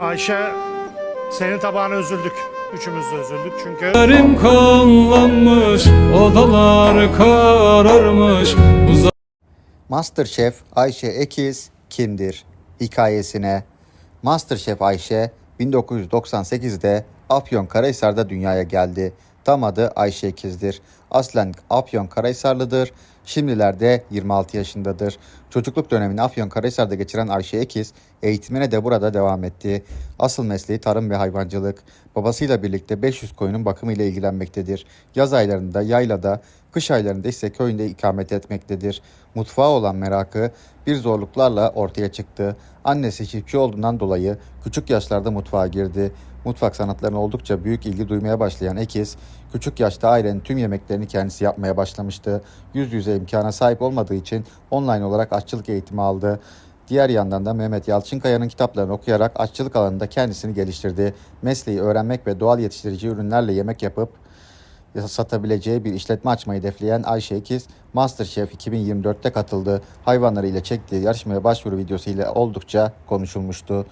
Ayşe senin tabağına üzüldük. Üçümüz de üzüldük çünkü Elim kanlanmış, odalar kararmış Uzak Masterchef Ayşe Ekiz kimdir? Hikayesine Masterchef Ayşe 1998'de Afyonkarahisar'da dünyaya geldi. Tam adı Ayşe Ekiz'dir. Aslen Afyonkarahisarlıdır. Şimdilerde 26 yaşındadır. Çocukluk dönemini Afyonkarahisar'da geçiren Ayşe Ekiz eğitimine de burada devam etti. Asıl mesleği tarım ve hayvancılık. Babasıyla birlikte 500 koyunun bakımıyla ilgilenmektedir. Yaz aylarında yaylada, kış aylarında ise köyünde ikamet etmektedir. Mutfağa olan merakı bir zorluklarla ortaya çıktı. Annesi çiftçi olduğundan dolayı küçük yaşlarda mutfağa girdi. Mutfak sanatlarına oldukça büyük ilgi duymaya başlayan Ekiz, küçük yaşta ailenin tüm yemeklerini kendisi yapmaya başlamıştı. Yüz yüze imkana sahip olmadığı için online olarak aşçılık eğitimi aldı. Diğer yandan da Mehmet Yalçınkaya'nın kitaplarını okuyarak aşçılık alanında kendisini geliştirdi. Mesleği öğrenmek ve doğal yetiştirici ürünlerle yemek yapıp satabileceği bir işletme açmayı hedefleyen Ayşe İkiz, Masterchef 2024'te katıldı. Hayvanlarıyla çektiği yarışmaya başvuru videosu ile oldukça konuşulmuştu.